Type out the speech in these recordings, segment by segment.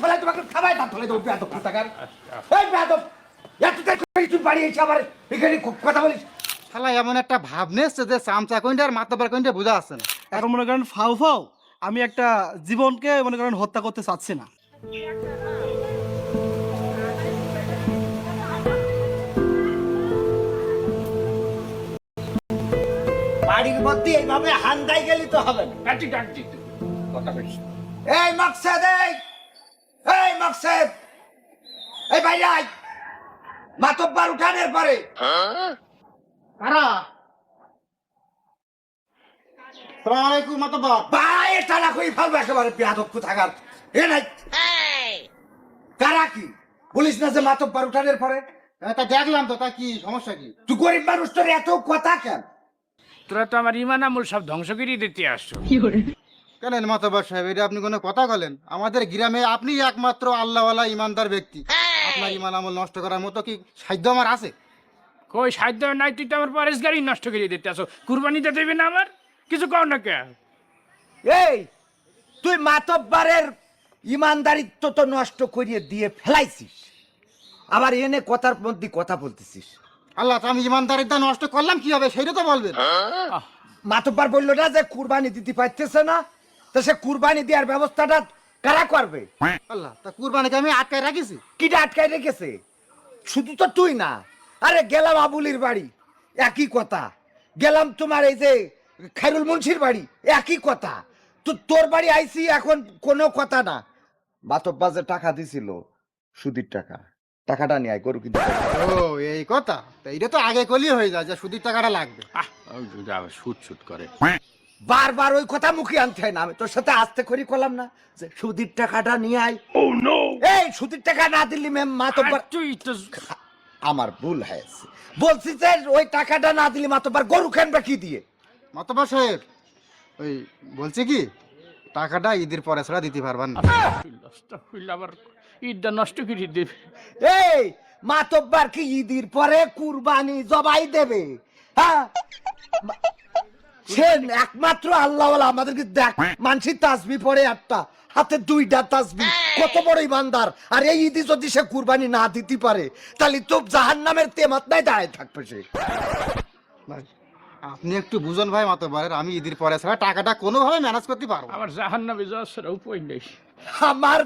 ফেলাই তোমাকে খাবাই দাঁত ফেলাই দেবো বেয়াদব কোথাকার এই বেয়াদব এত তাই করে তুই বাড়ি এসে আবার এখানে কথা বলিস। শালা এমন একটা ভাব নিচ্ছে যে চামচা কইন্ডে আর মাতাবার কইন্ডে বোঝা আসছে না। এখন মনে করেন ফাউ ফাউ আমি একটা জীবনকে মনে করেন হত্যা করতে চাচ্ছি না। বাড়ির মধ্যে এইভাবে হান্দাই গেলি তো হবে না। কাটি কাটি কথা বলছি এই মকসেদ এই এই ভাই মাতব্বার উঠানের পরে। কারা? সালাম আলাইকুম মাতাবার ভাই এটা না কই ফেলব একেবারে বেয়াদব কোথাকার। এ নাই। কারা কি? বলিস না যে মাতব্বার উঠানের পরে? তা দেখলাম তো তা কি সমস্যা কি? তুই গরিব মানুষ তোর এত কথা কেন? তোরা তো আমার ইমান আমল সব ধ্বংস করে দিতে আসছো। কেন মাতাবার সাহেব? এটা আপনি কোনো কথা বলেন? আমাদের গ্রামে আপনি একমাত্র আল্লাহওয়ালা ইমানদার ব্যক্তি। আপনার ইমান আমল নষ্ট করার মতো কি সাধ্য আমার আছে? কই সাধ্য নাই? তুই তো আমার পরেশ গাড়ি নষ্ট করে দিতে আসো। কুরবানিতে দেবে না আমার? কিছু কও না কে এই তুই মাতব্বারের ইমানদারিত্ব তো নষ্ট করিয়ে দিয়ে ফেলাইছিস। আবার এনে কথার মধ্যে কথা বলতেছিস। আল্লাহ তো আমি ইমানদারিতা নষ্ট করলাম কি হবে সেইটা তো বলবেন। মাতব্বার বলল না যে কুরবানি দিতে পারতেছে না। তো সে কুরবানি দেওয়ার ব্যবস্থাটা কারা করবে? আল্লাহ তা কুরবানিকে আমি আটকায় রাখিছি? কিটা আটকায় রেখেছে? শুধু তো তুই না। আরে গেলাম আবুলির বাড়ি একই কথা। গেলাম তোমার এই যে খাইরুল মুন্সির বাড়ি একই কথা। তো তোর বাড়ি আইসি এখন কোনো কথা না। মাতব্বা যে টাকা দিছিল সুদির টাকা। টাকাটা নিয়ে আয় গরু কিনতে ও এই কথা। তা এটা তো আগে করলেই হয়ে যায় যে সুদির টাকাটা লাগবে। আহ শুট শুট করে। বারবার ওই কথা মুখে আনতে হয় না। আমি তোর সাথে আস্তে করি করলাম না। যে সুদির টাকাটা নিয়ে আয়। ও নো এই সুদির টাকা না দিলি ম্যাম তুই তো আমার ভুল হয়েছে। বলছি যে ওই টাকাটা না দিলি মাতব্বার গরু খানবা কি দিয়ে? মাতবার সাহেব ওই বলছি কি টাকাটা ঈদের পরে ছাড়া দিতে পারবেন না। আবার ঈদটা নষ্ট করে দেবে। এই মাতব্বার কি ঈদের পরে কুরবানি জবাই দেবে হ্যাঁ? মা- সে একমাত্র আল্লাহ আমাদেরকে দেখ। মানসি তাসবি পড়ে একটা। হাতে দুইটা তাসবি কত বড় ইমানদার। আর এই ঈদে যদি সে কুরবানি না দিতে পারে তাহলে তো জাহান নামের তেমাত নাই দাঁড়ায় থাকবে সে। ভাই, আপনি একটু বুঝুন ভাই মাতবারের আমি ঈদের পরে ছাড়া টাকাটা কোনোভাবে ম্যানেজ করতে পারব। আমার জাহান নামে যাওয়ার উপায় নেই। আমার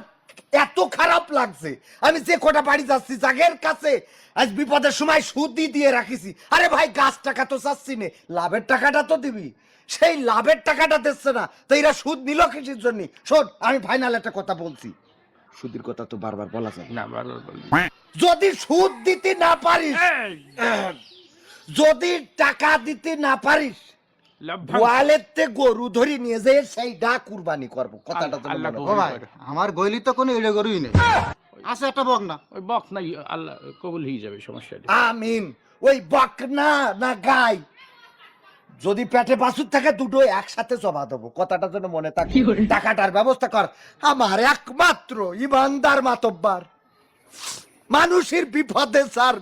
এত খারাপ লাগছে। আমি যে কটা বাড়ি যাচ্ছি জাগের কাছে আজ বিপদের সময় সুদ দিয়ে রাখিছি। আরে ভাই গাছ টাকা তো চাচ্ছি নে লাভের টাকাটা তো দিবি। সেই লাভের টাকাটা দিচ্ছে না তো এরা সুদ নিল কিসের জন্য? শোন আমি ফাইনাল একটা কথা বলছি। সুদের কথা তো বারবার বলা যায়। না যদি সুদ দিতে না পারিস যদি টাকা দিতে না পারিস। গোয়ালেতে গরু ধরি নিয়ে যে সেই ডা কুরবানি করব কথাটা তো মনে আমার গইলি তো কোনো এড়ে গরুই নেই। আছে একটা বক না। ওই বক নাই আল্লাহ কবুল হয়ে যাবে সমস্যা নেই। আমিন। ওই বকনা না গাই। যদি পেটে বাসুর থাকে দুটো একসাথে জমা দেবো কথাটা যেন মনে থাকে। টাকাটার ব্যবস্থা কর। আমার একমাত্র ইমানদার মাতব্বার। মানুষের বিপদে স্যার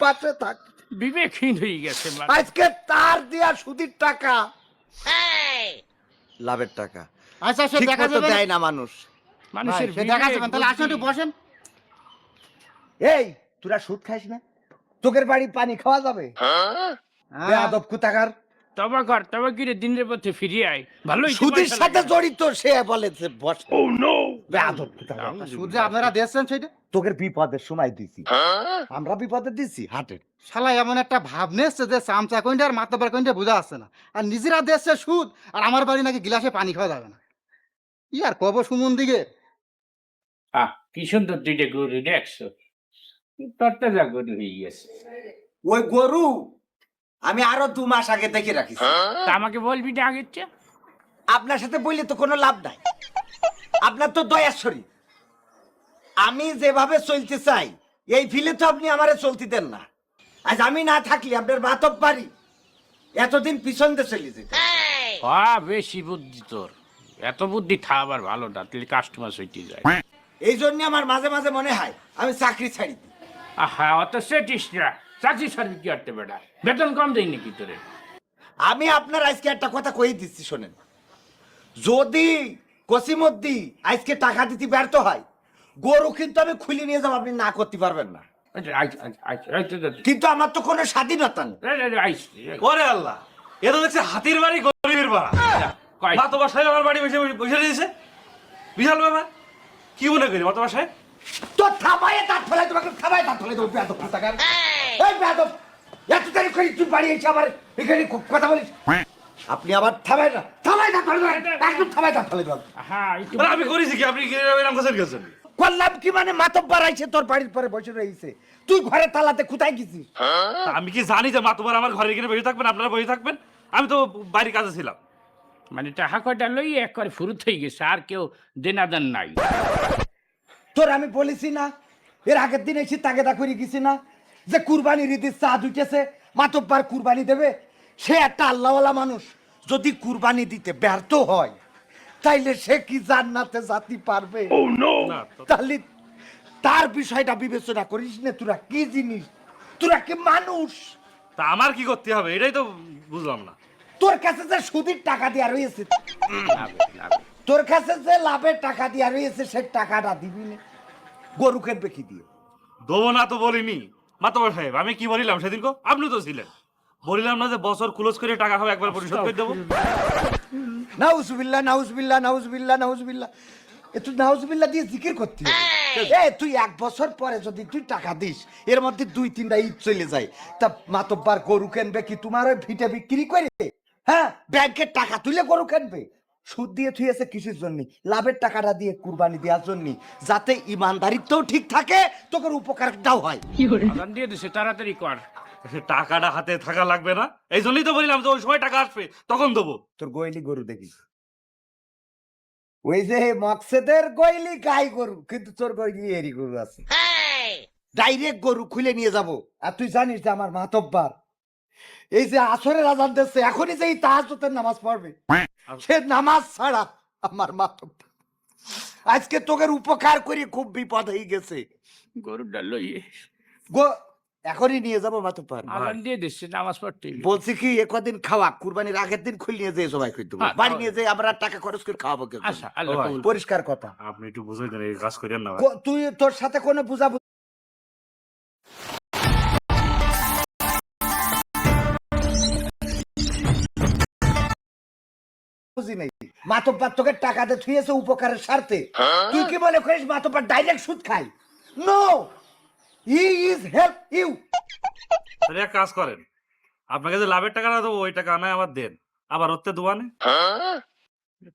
পাশে থাক। বিবেকহীন হয়ে গেছে মা- আজকে তার দেয়া সুদির টাকা। লাভের টাকা। আচ্ছা সে ঠিক দেখা মতো যাবে দেয় না মানুষ। মানুষের সে দেখা যাবে তাহলে আসেন একটু বসেন। এই তোরা সুদ খাইস না? তোকের বাড়ি পানি খাওয়া যাবে? হ্যাঁ, বেয়াদব কুতাকার। তবা কর তবা কিরে দিনের পথে ফিরিয়ে আয়। ভালোই সুদের সাথে জড়িত সে বলেছে বস। বেয়াদব কুতাকার। সুদ যে আপনারা দিয়েছেন সেটা তোকের বিপদের সময় দিছি। আমরা বিপদে দিছি হাটের। শালা এমন একটা ভাব নিচ্ছে যে চামচা কইন্ডে আর মাতাবার কইন্ডে বোঝা আসছে না। আর নিজেরা দিচ্ছে সুদ আর আমার বাড়ি নাকি গিলাসে পানি খাওয়া যাবে না। ই আর কব সুমন দিকে? আহ কি সুন্দর দুইটা গরু দেখছ? তরটা যা গরু হয়ে গেছে। ওই গরু আমি আরও দু মাস আগে দেখে রাখিছি। তা আমাকে বলবি না আগের চেয়ে? আপনার সাথে বললে তো কোনো লাভ নাই। আপনার তো দয়াশ্বরী আমি যেভাবে চলতে চাই এই ফিলে তো আপনি আমারে চলতে দেন না। আজ আমি না থাকলে আপনার বাতব পারি। এতদিন পিছন দিয়ে চলে যেত। বেশি বুদ্ধি তোর। এত বুদ্ধি থা আবার ভালো না তাহলে কাস্টমার হইতে যায়। এই জন্য আমার মাঝে মাঝে মনে হয় আমি চাকরি ছাড়ি দিই আহা অত সেটিস না। চাকরি সার্ভিস কি করতে বেটা? বেতন কম দেয় নাকি তোরে? আমি আপনার আজকে একটা কথা কই দিচ্ছি শোনেন। যদি কসিমদ্দি আজকে টাকা দিতে ব্যর্থ হয়। গরু কিন্তু আমি খুলে নিয়ে যাব আপনি না করতে পারবেন না। আচ্ছা, আচ্ছা, আচ্ছা। কিন্তু আমার তো কোনো স্বাধীনতা নেই। ওরে আল্লাহ এ তো দেখছি হাতির বাড়ি গরিবের পাড়া মা তোমার সাহেব আমার বাড়ি বসে বসে দিয়েছে বিশাল ব্যাপার। কি মনে করি তোমার সাহেব? তো থামায় তার ফলে তোমাকে থামায় তার ফলে দেবো বেয়াদব কোথাকার এই! বেয়াদব এত তারিখ করে তুই বাড়ি এসে আবার এখানে কথা বলিস? আপনি আবার থামায় না। একদম হ্যাঁ, আমি করেছি কি? আপনি এরকম কাছে গেছেন করলাম কি মানে মাতব্বার আইছে তোর বাড়ির পরে বসে রয়েছে তুই ঘরে তালাতে কোথায় গেছিস? আমি কি জানি যে আমার ঘরে এখানে বসে থাকবেন আপনারা বসে থাকবেন? আমি তো বাইরে কাজে ছিলাম। মানে টাকা কয়টা লই এক করে ফুরুত হয়ে গেছে আর কেউ দেনাদান নাই। তোর আমি বলেছি না এর আগের দিন এসে তাগেদা করে গেছি না যে কুরবানি রীতির চাঁদ উঠেছে মাতব্বার কুরবানি দেবে সে একটা আল্লাহওয়ালা মানুষ। যদি কুরবানি দিতে ব্যর্থ হয় তাইলে সে কি জান্নাতে জাতি পারবে? তাহলে তার বিষয়টা বিবেচনা করিস না তোরা কি জিনিস? তোরা কি মানুষ? তা আমার কি করতে হবে? এটাই তো বুঝলাম না। তোর কাছে যে সুদের টাকা দেওয়া রয়েছে তোর কাছে যে লাভের টাকা দেওয়া রয়েছে সে টাকাটা দিবি না। গরু কেনবে কি দিয়ে? দেবো না তো বলিনি। মা তোমার সাহেব আমি কি বলিলাম সেদিন কো আপনি তো ছিলেন। বলিলাম না যে বছর ক্লোজ করে টাকা হবে একবার পরিশোধ করে দেবো। নাউজুবিল্লাহ নাউজুবিল্লাহ নাউজুবিল্লাহ নাউজুবিল্লাহ। এ তুই দিয়ে জিকির করতে? হবে। এ তুই এক বছর পরে যদি তুই টাকা দিস এর মধ্যে দুই তিনটা ঈদ চলে যায়। তা মাতব্বার গরু কিনবে কি তোমার ওই ভিটে বিক্রি করে? হ্যাঁ ব্যাংকের টাকা তুলে গরু কিনবে। সুদ দিয়ে থুয়েছে কিসের জন্য লাভের টাকাটা দিয়ে কুরবানি দেওয়ার জন্য যাতে ইমানদারিত্বও ঠিক থাকে তোকে উপকারটাও হয়। আদান দিয়ে দিছে তাড়াতাড়ি কর। টাকাটা হাতে থাকা লাগবে না? এই জন্যই তো বলিলাম যে ওই সময় টাকা আসবে তখন দেবো। তোর গইলি গরু দেখিস। ওই যে মকসেদের গইলি গাই গরু কিন্তু তোর গইলি এরি গরু আছে। ডাইরেক্ট গরু খুলে নিয়ে যাব। আর তুই জানিস যে আমার মাতব্বার। এই যে আসরের আজান দিচ্ছে এখনই যে এই তাহাজ্জুদের নামাজ পড়বে। সে নামাজ ছাড়া আমার মাতব্বার আজকে তোকে উপকার করে খুব বিপদ হয়ে গেছে। গরুটা লই গো এখনই নিয়ে যাব মাতব্বার আদান দিয়ে দিচ্ছে নামাজ পড়তে বলছি কি এ কদিন খাওয়া? কুরবানির আগের দিন খুলে নিয়ে যেয়ে সবাই খুঁজতে হ্যাঁ, বাড়ি নিয়ে যেয়ে আমরা টাকা খরচ করে খাওয়াবো কেউ আচ্ছা পরিষ্কার কথা। আপনি একটু বুঝাই দেন এই কাজ করেন না তুই তোর সাথে কোনো বুঝা বুঝি নাই। মাতব্বার তোকে টাকা দিয়ে থুয়েছে উপকারের স্বার্থে। তুই কি বলে করিস মাতব্বার ডাইরেক্ট সুদ খাই no he is help you তাহলে এক কাজ করেন। আপনাকে যে লাভের টাকাটা দেবো ওই টাকা আনায় আবার দেন। আবার ওতে দোয়ানে?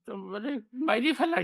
তো মানে বাইরে ফেলা